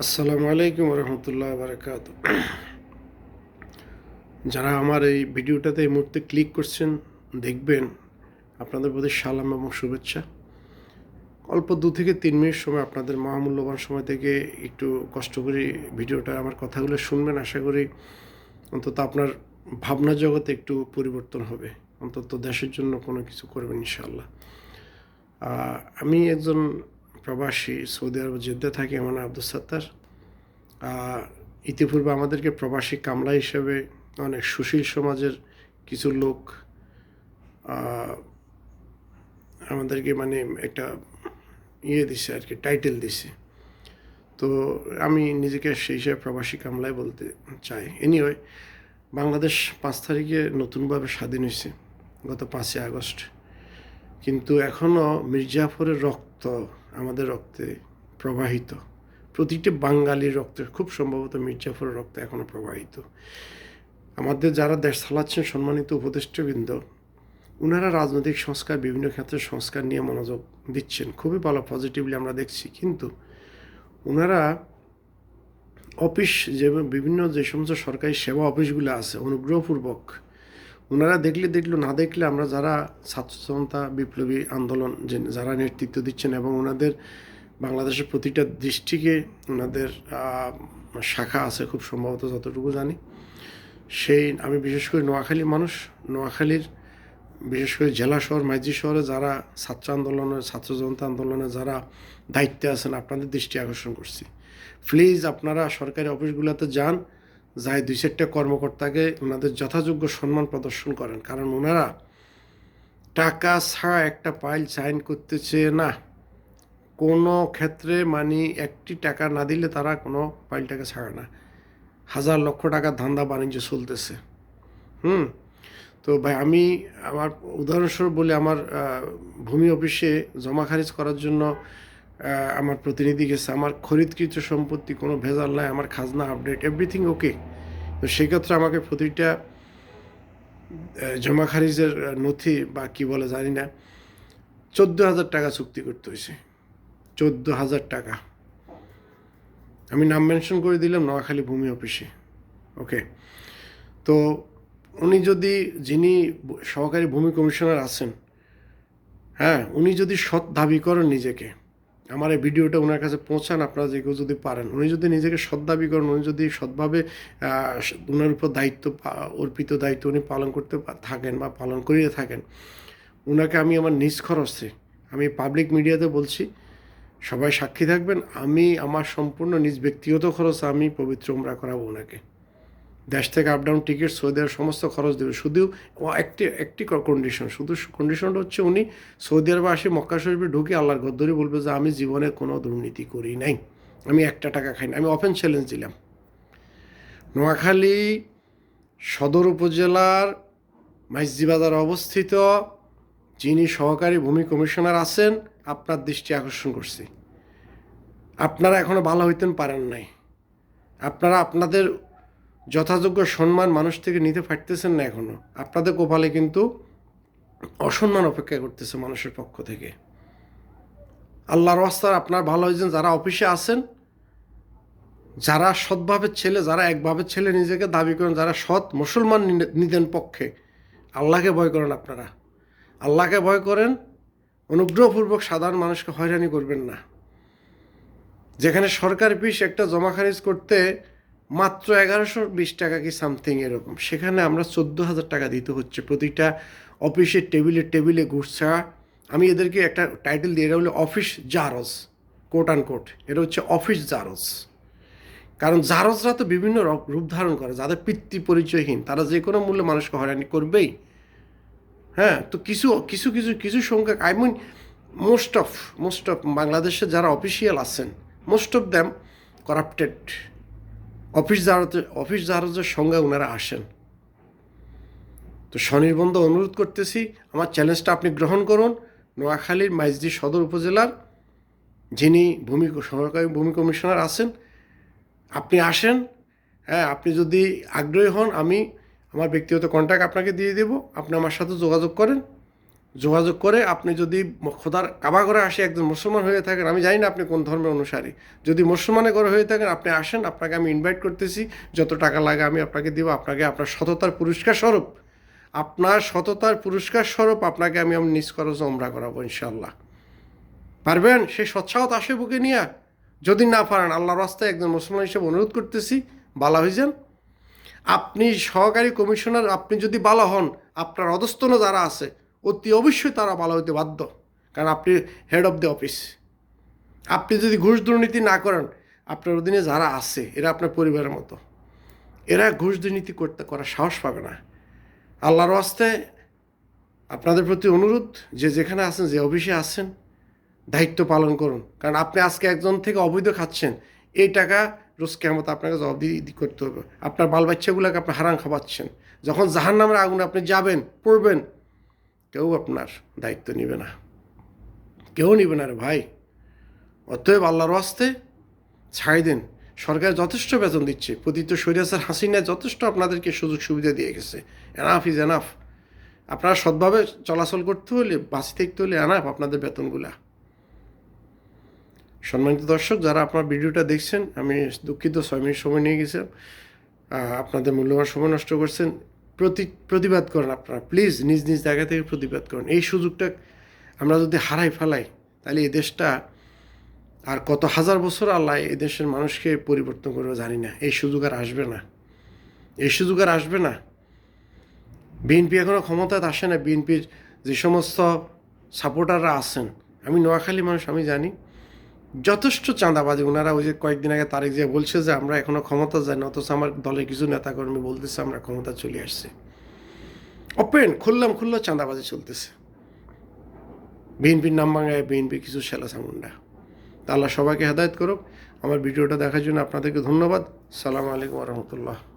আসসালামু আলাইকুম রহমতুল্লাহ বারকাত। যারা আমার এই ভিডিওটাতে এই মুহূর্তে ক্লিক করছেন, দেখবেন আপনাদের প্রতি সালাম এবং শুভেচ্ছা। অল্প দু থেকে তিন মিনিট সময় আপনাদের মহামূল্যবান সময় থেকে একটু কষ্ট করে ভিডিওটা, আমার কথাগুলো শুনবেন, আশা করি অন্তত আপনার ভাবনা জগতে একটু পরিবর্তন হবে। অন্তত দেশের জন্য কোনো কিছু করবেন ইনশাল্লাহ আমি একজন প্রবাসী সৌদি আরব জেদ্দা থাকি আমার আব্দুল সাত্তার। ইতিপূর্বে আমাদেরকে প্রবাসী কামলা হিসেবে অনেক সুশীল সমাজের কিছু লোক আমাদেরকে মানে একটা ইয়ে দিছে আর কি টাইটেল দিছে। তো আমি নিজেকে সেই হিসাবে প্রবাসী কামলায় বলতে চাই। এনিওয়ে বাংলাদেশ পাঁচ তারিখে নতুনভাবে স্বাধীন হয়েছে গত পাঁচই আগস্ট। কিন্তু এখনও মির্জাফরের রক্ত আমাদের রক্তে প্রবাহিত। প্রতিটি বাঙালির রক্তে, খুব সম্ভবত মির্জাফরের রক্ত এখনও প্রবাহিত। আমাদের যারা দেশ চালাচ্ছেন সম্মানিত উপদেষ্টবৃন্দ ওনারা রাজনৈতিক সংস্কার, বিভিন্ন ক্ষেত্রে সংস্কার নিয়ে মনোযোগ দিচ্ছেন। খুবই ভালো পজিটিভলি আমরা দেখছি। কিন্তু ওনারা অফিস যে, বিভিন্ন যে সমস্ত সরকারি সেবা অফিসগুলো আছে, অনুগ্রহপূর্বক ওনারা দেখলে দেখল, না দেখলে আমরা যারা ছাত্র জনতা বিপ্লবী আন্দোলন যে যারা নেতৃত্ব দিচ্ছেন এবং ওনাদের বাংলাদেশের প্রতিটা দৃষ্টিকে ওনাদের শাখা আছে খুব সম্ভবত যতটুকু জানি। সেই আমি বিশেষ করে নোয়াখালী মানুষ, নোয়াখালীর বিশেষ করে জেলা শহর, মাইজি শহরে যারা ছাত্র আন্দোলনের ছাত্র জনতা আন্দোলনে যারা দায়িত্বে আছেন, আপনাদের দৃষ্টি আকর্ষণ করছি। প্লিজ আপনারা সরকারি অফিসগুলোতে যান যাই দুই চারটা কর্মকর্তাকে ওনাদের যথাযোগ্য সম্মান প্রদর্শন করেন। কারণ ওনারা টাকা ছাড়া একটা ফাইল সাইন করতেছে না। কোনো ক্ষেত্রে মানে একটি টাকা না দিলে তারা কোনো ফাইলটাকে ছাড়ে না। হাজার লক্ষ টাকার ধান্দা বাণিজ্য চলতেছে। হুম? তো ভাই, আমি আমার উদাহরণস্বরূপ বলে, আমার ভূমি অফিসে জমা খারিজ করার জন্য আমার প্রতিনিধি গেছে, আমার খরিদকৃত সম্পত্তি কোনো ভেজাল নাই, আমার খাজনা আপডেট এভরিথিং ওকে তো সেক্ষেত্রে আমাকে প্রতিটা জমা খারিজের নথি বা কি বলে জানি না চোদ্দ হাজার টাকা চুক্তি করতে হয়েছে চোদ্দ হাজার টাকা। আমি নাম মেনশন করে দিলাম, নোয়াখালী ভূমি অফিসে ওকে তো উনি যদি, যিনি সহকারী ভূমি কমিশনার আছেন হ্যাঁ উনি যদি সৎ দাবি করেন নিজেকে আমার এই ভিডিওটা ওনার কাছে পৌঁছান, আপনারা যে কেউ যদি পারেন। উনি যদি নিজেকে সৎ দাবি করেন, উনি যদি সৎভাবে ওনার উপর দায়িত্ব অর্পিত দায়িত্ব উনি পালন করতে থাকেন বা পালন করিয়ে থাকেন ওনাকে আমি আমার নিজ খরচে, আমি পাবলিক মিডিয়াতে বলছি, সবাই সাক্ষী থাকবেন। আমি, আমার সম্পূর্ণ নিজ ব্যক্তিগত খরচ আমি পবিত্র উমরা করাবো ওনাকে দেশ থেকে আপ ডাউন টিকিট সৌদি আরব সমস্ত খরচ দেবে। শুধু একটি একটি কন্ডিশন শুধু কন্ডিশনটা হচ্ছে উনি সৌদি আরবে আসে, মক্কা শরীফে ঢুকে আল্লাহর গদ্দরি বলবে যে, আমি জীবনে কোনো দুর্নীতি করি নাই। আমি একটা টাকা খাই না আমি ওপেন চ্যালেঞ্জ দিলাম। নোয়াখালী সদর উপজেলার মাইজদিবাজার অবস্থিত, যিনি সহকারী ভূমি কমিশনার আছেন, আপনার দৃষ্টি আকর্ষণ করছি। আপনারা এখনও ভালো হইতেন, পারেন নাই। আপনারা আপনাদের যথাযোগ্য সম্মান মানুষ থেকে নিতে পারতেছেন না এখনও। আপনাদের কপালে কিন্তু অসম্মান অপেক্ষা করতেছে মানুষের পক্ষ থেকে। আল্লাহর রাস্তার আপনার ভালো হয়েছেন যারা অফিসে আছেন, যারা সৎভাবের ছেলে, যারা একভাবে ছেলে নিজেকে দাবি করেন, যারা সৎ মুসলমান নিদেন পক্ষে, আল্লাহকে ভয় করেন আপনারা। আল্লাহকে ভয় করেন, অনুগ্রহপূর্বক সাধারণ মানুষকে হয়রানি করবেন না। যেখানে সরকার পিস একটা জমা খারিজ করতে মাত্র এগারোশো বিশ টাকা কি সামথিং এরকম। সেখানে আমরা চোদ্দ হাজার টাকা দিতে হচ্ছে প্রতিটা অফিসের টেবিলে টেবিলে ঘুরছা আমি এদেরকে একটা টাইটেল দিয়ে এটা হলো officers coat and coat এটা হচ্ছে অফিস জারজ। কারণ জারসরা তো বিভিন্ন রূপ ধারণ করে, যাদের পিতৃ পরিচয়হীন, তারা যে কোনো মূল্যে মানুষকে হয়রানি করবেই। হ্যাঁ তো কিছু কিছু কিছু কিছু সংখ্যক I mean most of most of বাংলাদেশে যারা অফিসিয়াল আছেন most of them corrupted office জাহাজে অফিস জাহাজের সঙ্গে ওনারা আসেন। তো স্বনির্বন্ধ অনুরোধ করতেছি, আমার চ্যালেঞ্জটা আপনি গ্রহণ করুন। নোয়াখালীর মাইজদি সদর উপজেলার যিনি ভূমি সহকারী ভূমি কমিশনার আছেন, আপনি আসেন। হ্যাঁ আপনি যদি আগ্রহী হন, আমি আমার ব্যক্তিগত কন্ট্যাক্ট আপনাকে দিয়ে দেব। আপনি আমার সাথে যোগাযোগ করেন। যোগাযোগ করে আপনি যদি খোদার কাবা করে আসে একজন মুসলমান হয়ে থাকেন, আমি জানি না আপনি কোন ধর্মের অনুসারী। যদি মুসলমানে করে হয়ে থাকেন, আপনি আসেন, আপনাকে আমি ইনভাইট করতেছি, যত টাকা লাগে আমি আপনাকে দিব, আপনাকে আপনার সততার পুরস্কার স্বরূপ। আপনার সততার পুরস্কার স্বরূপ আপনাকে আমি আমি নিজ খরচ ওমরা করাবো ইনশাল্লাহ পারবেন? সেই সৎসাহত আসে বুকে নিয়ে। যদি না পারেন আল্লাহ রাস্তায় একজন মুসলমান হিসেবে অনুরোধ করতেছি, বালা হয়ে যান। আপনি সহকারী কমিশনার, আপনি যদি ভালো হন, আপনার অধস্তন যারা আছে অতি অবশ্যই তারা ভালো হতে বাধ্য। কারণ আপনি হেড অফ দ্য অফিস আপনি যদি ঘুষ দুর্নীতি না করেন, আপনার অধীনে যারা আছে, এরা আপনার পরিবারের মতো। এরা ঘুষ দুর্নীতি করতে করার সাহস পাবে না। আল্লাহর আস্তে আপনাদের প্রতি অনুরোধ, যে যেখানে আছেন, যে অফিসে আছেন, দায়িত্ব পালন করুন। কারণ আপনি আজকে একজন থেকে অবৈধ খাচ্ছেন। এই টাকা রোজ কেমত আপনাকে জবাবদিহি করতে হবে। আপনার বাল বাচ্চাগুলোকে আপনি হারান খাওয়াচ্ছেন। যখন জাহান নামের আগুনে আপনি যাবেন, পড়বেন কেউ আপনার দায়িত্ব নিবে না। কেউ নিবে না রে ভাই। অতএব আল্লাহর আসতে ছাড়ি দিন। সরকার যথেষ্ট বেতন দিচ্ছে। প্রতিত সৈরাসার হাসিনা যথেষ্ট আপনাদেরকে সুযোগ সুবিধা দিয়ে গেছে। এনাফ ইজ এনাফ আপনারা সৎভাবে চলাচল করতে হলে, বাঁচি থাকতে হলে এনাফ আপনাদের বেতনগুলা। সম্মানিত দর্শক, যারা আপনার ভিডিওটা দেখছেন, আমি দুঃখিত, ছয় মিনিট সময় নিয়ে গেছিলাম। আপনাদের মূল্যবান সময় নষ্ট করছেন। প্রতি প্রতিবাদ করেন আপনারা। প্লিজ নিজ নিজ জায়গা থেকে প্রতিবাদ করেন। এই সুযোগটা আমরা যদি হারাই ফেলাই, তাহলে এই দেশটা আর কত হাজার বছর আল্লাহ এই দেশের মানুষকে পরিবর্তন করবে জানি না। এই সুযোগ আর আসবে না। এই সুযোগ আর আসবে না। বিএনপি এখনও ক্ষমতায় আসে না। বিএনপির যে সমস্ত সাপোর্টাররা আছেন, আমি নোয়াখালী মানুষ, আমি জানি যথেষ্ট চাঁদাবাজি। ওনারা ওই যে কয়েকদিন আগে তারেক যে বলছে যে, আমরা এখনও ক্ষমতা যাই না, অথচ আমার দলের কিছু নেতাকর্মী বলতেছে আমরা ক্ষমতা চলে আসছি। ওপেন খুললাম, খুললো, চাঁদাবাজি চলতেছে। বিএনপির নাম ভাঙায় বিএনপি কিছু সেলা সামুন্ডা। আল্লাহ সবাইকে হেদায়ত করুক। আমার ভিডিওটা দেখার জন্য আপনাদেরকে ধন্যবাদ। সালাম আলাইকুম রহমতুল্লাহ।